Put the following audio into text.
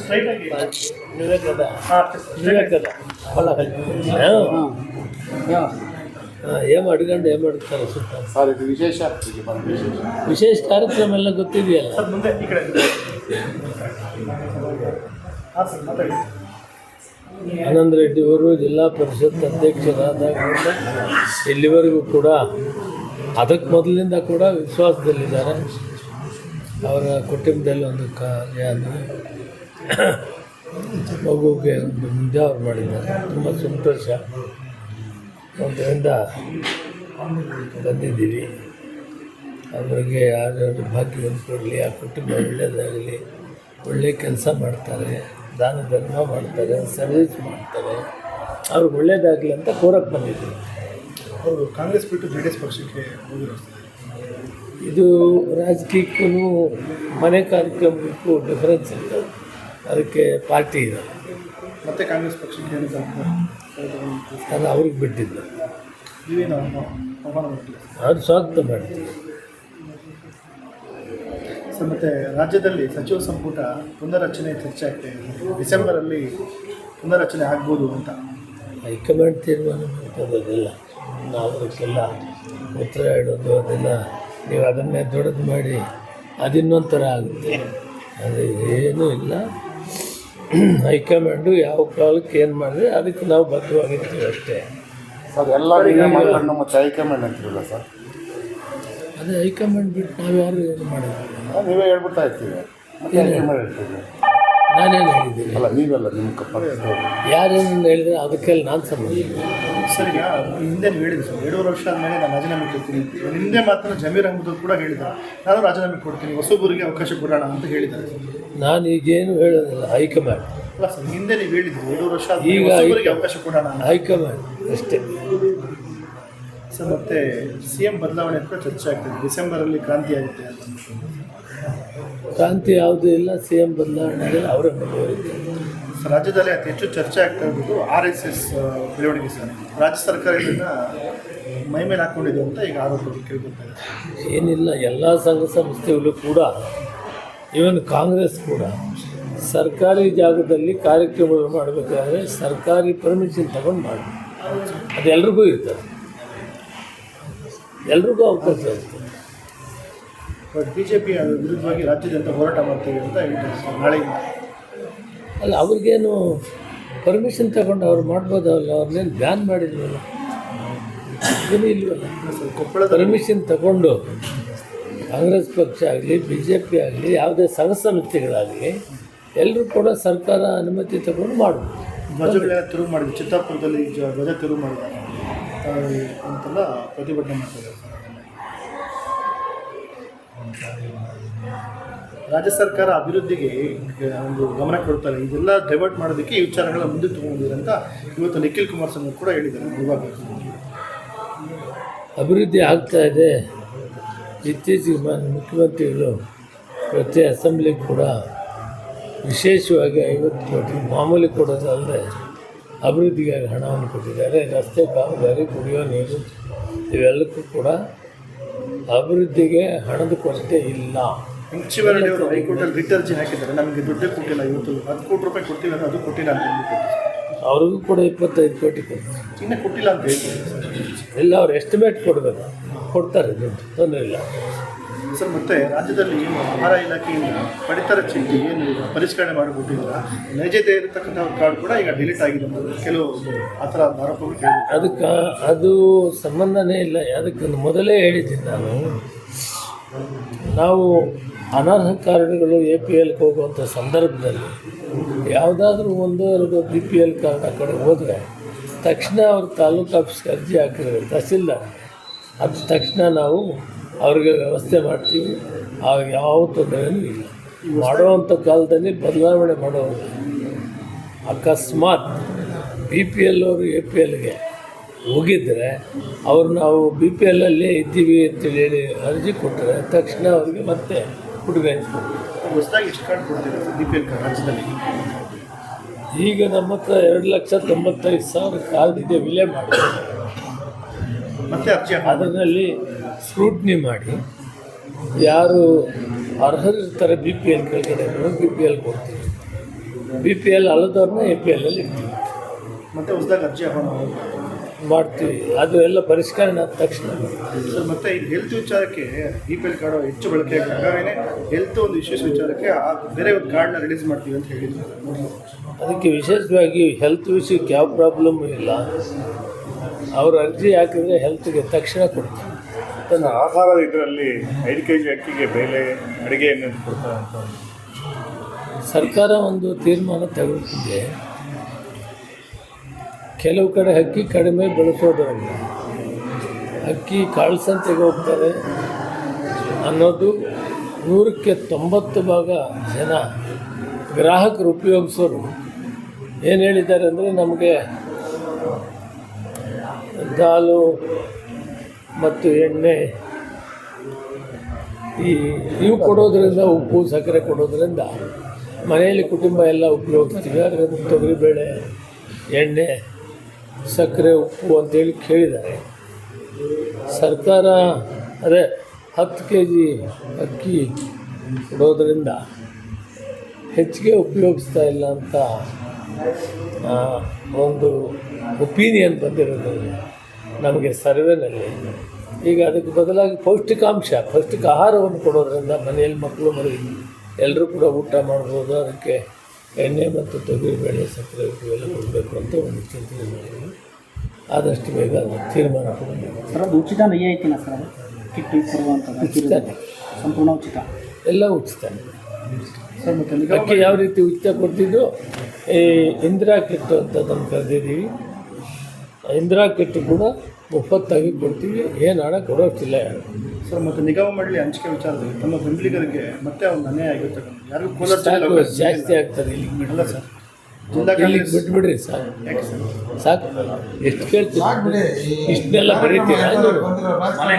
Straight ಆಗಿ ವಿವೇಕದ ಹಾಂ ವಿವೇಕದ ಹೊಲ ಏನು ಅಡ್ಕೊಂಡು ಏನು ಮಾಡ್ತಾರೆ ಸುತ್ತ ಸರ್ ಇದು ವಿಶೇಷ ವಿಶೇಷ. ವಿಶೇಷ ಕಾರ್ಯಕ್ರಮ ಎಲ್ಲ ಗೊತ್ತಿದೆಯಲ್ಲ? ಸರ್ ಮುಂದೆ ಈ ಕಡೆ. ಹಾಂ ಸರ್ ಮಾತಾಡಿ. ಆನಂದ್ ರೆಡ್ಡಿ ಅವರು ಜಿಲ್ಲಾ ಪರಿಷತ್ ಅಧ್ಯಕ್ಷರಾದಾಗಿಂದ ಇಲ್ಲಿವರೆಗೂ ಕೂಡ ಅದಕ್ಕೆ ಮೊದಲಿಂದ ಕೂಡ ವಿಶ್ವಾಸದಲ್ಲಿದ್ದಾರೆ. ಅವರ ಕುಟುಂಬದಲ್ಲಿ ಒಂದು ಕಾರ್ಯ ಮಗುಗೆ ಒಂದು ಮುಂಜಾವ್ರು ಮಾಡಿದ್ದಾರೆ. ತುಂಬ ಸಂತೋಷ. ಅದರಿಂದ ಬಂದಿದ್ದೀವಿ. ಅವರಿಗೆ ಯಾರ್ಯಾರು ಭಾಗ್ಯ ಕೊಡಲಿ ಆ ಕುಟುಂಬ ಒಳ್ಳೆಯದಾಗಲಿ ಒಳ್ಳೆಯ ಕೆಲಸ ಮಾಡ್ತಾರೆ, ದಾನ ಧರ್ಮ ಮಾಡ್ತಾರೆ ಸರ್ವಿಸ್ ಮಾಡ್ತಾರೆ. ಅವ್ರಿಗೆ ಒಳ್ಳೆಯದಾಗಲಿ ಅಂತ ಕೋರಕ್ಕೆ ಬಂದಿದ್ದೀವಿ. ಅವರು ಕಾಂಗ್ರೆಸ್ ಬಿಟ್ಟು ಜೆ ಡಿ ಎಸ್ ಪಕ್ಷಕ್ಕೆ ಹೋಗಿರೋ ಇದು ರಾಜಕೀಯಕ್ಕೂ ಮನೆ ಕಾರ್ಯಕ್ರಮಕ್ಕೂ ಡಿಫರೆನ್ಸ್ ಇರ್ತದೆ. ಅದಕ್ಕೆ ಪಾರ್ಟಿ ಇದೆ. ಮತ್ತೆ ಕಾಂಗ್ರೆಸ್ ಪಕ್ಷಕ್ಕೆ ಅದು ಅವ್ರಿಗೆ ಬಿಟ್ಟಿದ್ದು. ನೀವೇನು ಅವ್ರು ಸ್ವಾಗತ ಮಾಡ್ತೀವಿ ಸರ್ ಮತ್ತು ರಾಜ್ಯದಲ್ಲಿ ಸಚಿವ ಸಂಪುಟ ಪುನರ್ರಚನೆ ಚರ್ಚೆ ಆಗ್ತಾ ಇದೆ. ಡಿಸೆಂಬರಲ್ಲಿ ಪುನರ್ರಚನೆ ಆಗ್ಬೋದು ಅಂತ. ಹೈಕಮಾಂಡ್ ತೀರ್ಮಾನ ಮಾಡ್ತಾ ಅದೆಲ್ಲ ನಾವು ಅದಕ್ಕೆಲ್ಲ ಉತ್ತರ ಹೇಳೋದು ಅದೆಲ್ಲ ನೀವು ಅದನ್ನೇ ದೊಡ್ಡದು ಮಾಡಿ ಅದಿನ್ನೊಂಥರ ಆಗುತ್ತೆ. ಅದು ಏನೂ ಇಲ್ಲ. ಹೈಕಮಾಂಡು ಯಾವ ಕಾಲಕ್ಕೆ ಏನು ಮಾಡಿದ್ರೆ ಅದಕ್ಕೆ ನಾವು ಬದ್ಧವಾಗಿರ್ತೀವಿ ಅಷ್ಟೇ. ಸರ್ ಎಲ್ಲ ನೀವೇ ಮಾಡ್ಕೊಂಡು ಮತ್ತೆ ಹೈಕಮಾಂಡ್ ಅಂತಿರಲ್ಲ ಸರ್? ಅದೇ ಹೈಕಮಾಂಡ್ ಬಿಟ್ಟು ನಾವು ಯಾರು ಏನು ಮಾಡೋದು ನೀವೇ ಹೇಳ್ಬಿಡ್ತಾ ಇರ್ತೀವಿ. ನಾನೇನು ಹೇಳಿದ್ದೀನಿ? ಅಲ್ಲ ನೀವೆಲ್ಲ ನಿಮ್ಮ ಪಕ್ಷದವ್ರು ಯಾರೇನು ಹೇಳಿದ್ರೆ ಅದಕ್ಕೆ ನಾನು ಸಂಬಂಧ ಸರ್ ಈಗ ಹಿಂದೆ ನೀವು ಹೇಳಿದ್ರು ಸರ್ ಎರಡೂವರೆ ವರ್ಷ ಆದಮೇಲೆ ನಾನು ರಾಜೀನಾಮೆ ಕೊಡ್ತೀನಿ ಹಿಂದೆ ಮಾತ್ರ ಜಮೀರ್ ಅಹಮದ್ ಕೂಡ ಹೇಳಿದ ನಾನು ರಾಜೀನಾಮೆ ಕೊಡ್ತೀನಿ ಹೊಸಬರಿಗೆ ಅವಕಾಶ ಕೊಡೋಣ ಅಂತ ಹೇಳಿದ್ದಾರೆ ನಾನು ಈಗೇನು ಹೇಳೋದಿಲ್ಲ ಹೈಕಮಾಂಡ್. ಅಲ್ಲ ಸರ್ ಹಿಂದೆ ನೀವು ಹೇಳಿದ್ರು ಎರಡೂವರೆ ವರ್ಷ ಈಗ ಹೊಸಬರಿಗೆ ಅವಕಾಶ ಕೊಡೋಣ ಅಂತ. ಹೈಕಮಾಂಡ್ ಅಷ್ಟೇ. ಸರ್ ಮತ್ತೆ ಸಿ ಎಂ ಬದಲಾವಣೆ ಕೂಡ ಚರ್ಚೆ ಆಗ್ತದೆ. ಡಿಸೆಂಬರಲ್ಲಿ ಕ್ರಾಂತಿ ಆಗುತ್ತೆ ಅಂತ. ಕ್ರಾಂತಿ ಯಾವುದೂ ಇಲ್ಲ ಸಿ ಎಂ ಬದಲಾವಣೆ ಆಗಿಲ್ಲ ಅವರೇ ರಾಜ್ಯದಲ್ಲಿ ಅತಿ ಹೆಚ್ಚು ಚರ್ಚೆ ಆಗ್ತಾ ಇರೋದು ಆರ್ ಎಸ್ ಎಸ್ ಬೆಳವಣಿಗೆ ಸರ್. ರಾಜ್ಯ ಸರ್ಕಾರ ಇದನ್ನ ಮೈ ಮೇಲೆ ಹಾಕೊಂಡಿದೆ ಅಂತ ಈಗ ಆರೋಪ ಕೇಳ್ಕೊತಾರೆ ಏನಿಲ್ಲ ಎಲ್ಲ ಸಂಘ ಸಂಸ್ಥೆಗಳು ಕೂಡ ಇವನ್ ಕಾಂಗ್ರೆಸ್ ಕೂಡ ಸರ್ಕಾರಿ ಜಾಗದಲ್ಲಿ ಕಾರ್ಯಕ್ರಮಗಳು ಮಾಡಬೇಕಾದ್ರೆ ಸರ್ಕಾರಿ ಪರ್ಮಿಷನ್ ತಗೊಂಡು ಮಾಡಬೇಕು. ಅದು ಎಲ್ರಿಗೂ ಇರ್ತದೆ. ಎಲ್ರಿಗೂ ಅವಕಾಶ ಇರ್ತದೆ. ಬಟ್ ಬಿ ಜೆ ಪಿ ವಿರುದ್ಧವಾಗಿ ರಾಜ್ಯಾದ್ಯಂತ ಹೋರಾಟ ಮಾಡ್ತೀವಿ ಅಂತ ಹೇಳ್ತಾರೆ ನಾಳೆ ನಾಳೆಯಿಂದ. ಅಲ್ಲ ಅವ್ರಿಗೇನು ಪರ್ಮಿಷನ್ ತಗೊಂಡು ಅವ್ರು ಮಾಡ್ಬೋದಲ್ಲ ಅವ್ರನ್ನೇನು ಬ್ಯಾನ್ ಮಾಡಿದ್ರು ಏನೂ ಇಲ್ವಲ್ಲ ಸರ್ ಕೊಪ್ಪಳದ ಪರ್ಮಿಷನ್ ತಗೊಂಡು ಕಾಂಗ್ರೆಸ್ ಪಕ್ಷ ಆಗಲಿ ಬಿ ಜೆ ಪಿ ಆಗಲಿ ಯಾವುದೇ ಸಂಘ ಸಂಸ್ಥೆಗಳಾಗಲಿ ಎಲ್ಲರೂ ಕೂಡ ಸರ್ಕಾರ ಅನುಮತಿ ತಗೊಂಡು ಮಾಡ್ಬೋದು. ಧ್ವಜಗಳೆಲ್ಲ ತಿರುವು ಮಾಡಿದ್ರು. ಚಿತ್ತಾಪುರದಲ್ಲಿ ಧ್ವಜ ತಿರುವು ಮಾಡಿದ್ದಾರೆ ಅಂತೆಲ್ಲ ಪ್ರತಿಭಟನೆ ಮಾಡ್ತಿದ್ದಾರೆ. ರಾಜ್ಯ ಸರ್ಕಾರ ಅಭಿವೃದ್ಧಿಗೆ ಒಂದು ಗಮನ ಕೊಡ್ತಾರೆ. ಇದೆಲ್ಲ ಡೈವರ್ಟ್ ಮಾಡೋದಕ್ಕೆ ಈ ವಿಚಾರಗಳ ಮುಂದೆ ತಗೊಂಡಿದ್ದಾರೆ ಇವತ್ತು ನಿಖಿಲ್ ಕುಮಾರಸ್ವಾಮಿ ಕೂಡ ಹೇಳಿದ್ದಾರೆ. ಇವಾಗ ಅಭಿವೃದ್ಧಿ ಆಗ್ತಾ ಇದೆ. ಇತ್ತೀಚೆಗೆ ಮುಖ್ಯಮಂತ್ರಿಗಳು ಪ್ರತಿ ಅಸೆಂಬ್ಲಿ ಕೂಡ ವಿಶೇಷವಾಗಿ ಐವತ್ತು ಕೋಟಿ ಮಾಮೂಲಿ ಕೊಡೋದಲ್ಲದೆ ಅಭಿವೃದ್ಧಿಗಾಗಿ ಹಣವನ್ನು ಕೊಟ್ಟಿದ್ದಾರೆ. ರಸ್ತೆ ಕಾಮಗಾರಿ, ಕುಡಿಯೋ ನೀರು ಇವೆಲ್ಲಕ್ಕೂ ಕೂಡ ಅಭಿವೃದ್ಧಿಗೆ ಹಣದ ಕೊರತೆ ಇಲ್ಲ. ಅವರು ಹೈಕೋರ್ಟಲ್ಲಿ ರಿಟ್ ಅರ್ಜಿ ಹಾಕಿದ್ದಾರೆ. ನಮಗೆ ದುಡ್ಡೇ ಕೊಟ್ಟಿಲ್ಲ ಇವತ್ತು. ಹತ್ತು ಕೋಟಿ ರೂಪಾಯಿ ಕೊಡ್ತೀವಿ ಅಂದ್ರೆ ಅದು ಕೊಟ್ಟಿಲ್ಲ ಅಂತ ಅವ್ರಿಗೂ ಕೂಡ ಇಪ್ಪತ್ತೈದು ಕೋಟಿ ಇನ್ನೂ ಕೊಟ್ಟಿಲ್ಲ ಅಂತ ಇಲ್ಲ ಅವ್ರು ಎಸ್ಟಿಮೇಟ್ ಕೊಡಬೇಕು. ಕೊಡ್ತಾರೆ ದುಡ್ಡು. ತೊಂದರೆ ಇಲ್ಲ. ಸರ್ ಮತ್ತೆ ರಾಜ್ಯದಲ್ಲಿ ಆಹಾರ ಇಲಾಖೆಯಿಂದ ಪಡಿತರ ಚೀಟಿ ಏನು ಪರಿಷ್ಕರಣೆ ಮಾಡಿಬಿಟ್ಟಿದ್ರ ನೈಜತೆ ಇರತಕ್ಕಂಥ ಕಾರ್ಡ್ ಕೂಡ ಈಗ ಡಿಲೀಟ್ ಆಗಿದೆ ಕೆಲವು ಆ ಥರ ಆರೋಪಗಳು ಅದಕ್ಕೆ ಅದು ಸಂಬಂಧನೇ ಇಲ್ಲ. ಅದಕ್ಕೆ ಮೊದಲೇ ಹೇಳಿದ್ದೀನಿ ನಾನು. ನಾವು ಅನರ್ಹ ಕಾರ್ಡ್ಗಳು ಎ ಪಿ ಎಲ್ಗೆ ಹೋಗುವಂಥ ಸಂದರ್ಭದಲ್ಲಿ ಯಾವುದಾದ್ರೂ ಒಂದು ಎರಡು ಬಿ ಪಿ ಎಲ್ ಕಾರ್ಡ್ ಆ ಕಡೆ ಹೋದರೆ ತಕ್ಷಣ ಅವ್ರ ತಾಲೂಕು ಆಫೀಸ್ಗೆ ಅರ್ಜಿ ಹಾಕಿದ್ರೆ ತಹಸೀಲ್ದಾರ್ ಅದು ತಕ್ಷಣ ನಾವು ಅವ್ರಿಗೆ ವ್ಯವಸ್ಥೆ ಮಾಡ್ತೀವಿ. ಆಗ ಯಾವ ತೊಂದರೆಯೂ ಇಲ್ಲ. ಮಾಡುವಂಥ ಕಾಲದಲ್ಲಿ ಬದಲಾವಣೆ ಮಾಡೋರು ಅಕಸ್ಮಾತ್ ಬಿ ಪಿ ಎಲ್ ಅವರು ಎ ಪಿ ಎಲ್ಗೆ ಹೋಗಿದ್ದರೆ ಅವ್ರು ನಾವು ಬಿ ಪಿ ಎಲ್ಲಲ್ಲೇ ಇದ್ದೀವಿ ಅಂತೇಳಿ ಹೇಳಿ ಅರ್ಜಿ ಕೊಟ್ಟರೆ ತಕ್ಷಣ ಅವ್ರಿಗೆ ಮತ್ತೆ ಹುಡುಗ ಈಗ ನಮ್ಮ ಹತ್ರ ಎರಡು ಲಕ್ಷ ತೊಂಬತ್ತೈದು ಸಾವಿರ ಕಾರ್ಡ್ ಇದೆ ವಿಲೆ ಮಾಡಿ ಅದರಲ್ಲಿ ಸ್ಕ್ರೂಟ್ನಿ ಮಾಡಿ ಯಾರು ಅರ್ಹರಿರ್ತಾರೆ ಬಿ ಪಿ ಎಲ್ ಕೆಳಗಡೆ ಬಿ ಪಿ ಎಲ್ ಕೊಡ್ತೀವಿ ಬಿ ಪಿ ಎಲ್ ಅಲ್ಲದವ್ರನ್ನ ಎ ಪಿ ಎಲ್ ಅಲ್ಲಿ ಇರ್ತೀವಿ ಮತ್ತೆ ಹೊಸದಾಗಿ ಅರ್ಜಿ ಮಾಡೋದು. ಮಾಡ್ತೀವಿ. ಅದು ಎಲ್ಲ ಪರಿಷ್ಕರಣೆ ಆದ ತಕ್ಷಣ. ಸರ್ ಮತ್ತೆ ಇದು ಹೆಲ್ತ್ ವಿಚಾರಕ್ಕೆ ಬಿ ಪಿ ಎಲ್ ಕಾರ್ಡ್ ಹೆಚ್ಚು ಬಳಕೆ ಹೆಲ್ತ್ ಒಂದು ವಿಶೇಷ ವಿಚಾರಕ್ಕೆ ಬೇರೆ ಒಂದು ಕಾರ್ಡ್ನ ರಿಲೀಸ್ ಮಾಡ್ತೀವಿ ಅಂತ ಹೇಳಿದ್ರು. ಅದಕ್ಕೆ ವಿಶೇಷವಾಗಿ ಹೆಲ್ತ್ ವಿಷಯಕ್ಕೆ ಯಾವ ಪ್ರಾಬ್ಲಮ್ ಇಲ್ಲ. ಅವ್ರ ಅರ್ಜಿ ಹಾಕಿದ್ರೆ ಹೆಲ್ತ್ಗೆ ತಕ್ಷಣ ಕೊಡ್ತೀವಿ. ತನ್ನ ಆಹಾರದ ಇದರಲ್ಲಿ ಐದು ಕೆ ಜಿ ಅಕ್ಕಿಗೆ ಬೆಲೆ ಅಡುಗೆಯನ್ನು ಕೊಡ್ತಾರೆ ಅಂತ ಸರ್ಕಾರ ಒಂದು ತೀರ್ಮಾನ ತೆಗೆದುಕೊಂಡಿದೆ. ಕೆಲವು ಕಡೆ ಅಕ್ಕಿ ಕಡಿಮೆ ಬೆಳೆಸೋದ್ರಲ್ಲಿ ಅಕ್ಕಿ ಕಾಳು ಸಂತೆಗೆ ಹೋಗ್ತಾರೆ ಅನ್ನೋದು ನೂರಕ್ಕೆ ತೊಂಬತ್ತು ಭಾಗ ಜನ ಗ್ರಾಹಕರು ಉಪಯೋಗಿಸೋರು. ಏನು ಹೇಳಿದ್ದಾರೆ ಅಂದರೆ ನಮಗೆ ದಾಲು ಮತ್ತು ಎಣ್ಣೆ. ಈ ಇವು ಕೊಡೋದರಿಂದ ಉಪ್ಪು, ಸಕ್ಕರೆ ಕೊಡೋದರಿಂದ ಮನೆಯಲ್ಲಿ ಕುಟುಂಬ ಎಲ್ಲ ಉಪಯೋಗಿಸ್ತೀವಿ. ಅದರಿಂದ ತೊಗರಿಬೇಳೆ, ಎಣ್ಣೆ, ಸಕ್ಕರೆ, ಉಪ್ಪು ಅಂತೇಳಿ ಕೇಳಿದ್ದಾರೆ. ಸರ್ಕಾರ ಅದೇ ಹತ್ತು ಕೆ ಜಿ ಅಕ್ಕಿ ಕೊಡೋದರಿಂದ ಹೆಚ್ಚಿಗೆ ಉಪಯೋಗಿಸ್ತಾ ಇಲ್ಲ ಅಂತ ಒಂದು ಒಪೀನಿಯನ್ ಬಂದಿರೋದ್ರಿಂದ ನಮಗೆ ಸರ್ವೇನಲ್ಲಿ. ಈಗ ಅದಕ್ಕೆ ಬದಲಾಗಿ ಪೌಷ್ಟಿಕಾಂಶ ಪೌಷ್ಟಿಕ ಆಹಾರವನ್ನು ಕೊಡೋದ್ರಿಂದ ಮನೆಯಲ್ಲಿ ಮಕ್ಕಳು ಮರಿ ಎಲ್ಲರೂ ಕೂಡ ಊಟ ಮಾಡ್ಬೋದು ಅದಕ್ಕೆ ಎಣ್ಣೆ ಮತ್ತು ತೊಗರಿಬೇಳೆ ಸಕ್ಕರೆ ಇವೆಲ್ಲ ಕೊಡಬೇಕು ಅಂತ ಒಂದು ಚಿಂತನೆ ಮಾಡಿದ್ವಿ. ಆದಷ್ಟು ಬೇಗ ಅದು ತೀರ್ಮಾನ ಕೊಡಬೇಕು. ಸರ್ ಅದು ಉಚಿತ ರಿಯಾಯಿತಿನ ಸರ್ ಕಿಟ್ ಕೊಡುವಂಥದ್ದು ಸಂಪೂರ್ಣ ಉಚಿತ? ಎಲ್ಲ ಉಚಿತ. ಅಕ್ಕಿ ಯಾವ ರೀತಿ ಉಚಿತ ಕೊಡ್ತಿದ್ದು ಈ ಇಂದಿರಾ ಕಿಟ್ಟು ಅಂತ ಅದನ್ನು ಕರೆದಿದ್ದೀವಿ. ಇಂದಿರಾ ಕಿಟ್ ಕೂಡ ಮುಪ್ಪತ್ತಾಗಿ ಕೊಡ್ತೀವಿ. ಏನು ಹಣ ಕೊಡೋಕ್ಕಿಲ್ಲ. ಯಾರು ಸರ್ ಮತ್ತು ನಿಗಮ ಮಂಡಳಿ ಹಂಚಿಕೆ ವಿಚಾರದಲ್ಲಿ ತಮ್ಮ ಬೆಂಬಲಿಗರಿಗೆ ಮತ್ತೆ ಒಂದು ಅನ್ಯಾಯ ಆಗಿರ್ತಕ್ಕಂಥ ಯಾರು ಕೋಲಾರ ಜಾಸ್ತಿ ಆಗ್ತದೆ ಇಲ್ಲಿ ಅಲ್ಲ ಸರ್ ಜಿಲ್ಲಾ ಇಲ್ಲಿಗೆ ಕಾಂಗ್ರೆಸ್ ಬಿಟ್ಬಿಡ್ರಿ ಸಾಕು ಯಾಕೆ ಸರ್? ಸಾಕು. ಎಷ್ಟು ಕೇಳ್ತೀವಿ ಇಷ್ಟನ್ನೆಲ್ಲ ಬರೀತೀರಾ? ಮನೆ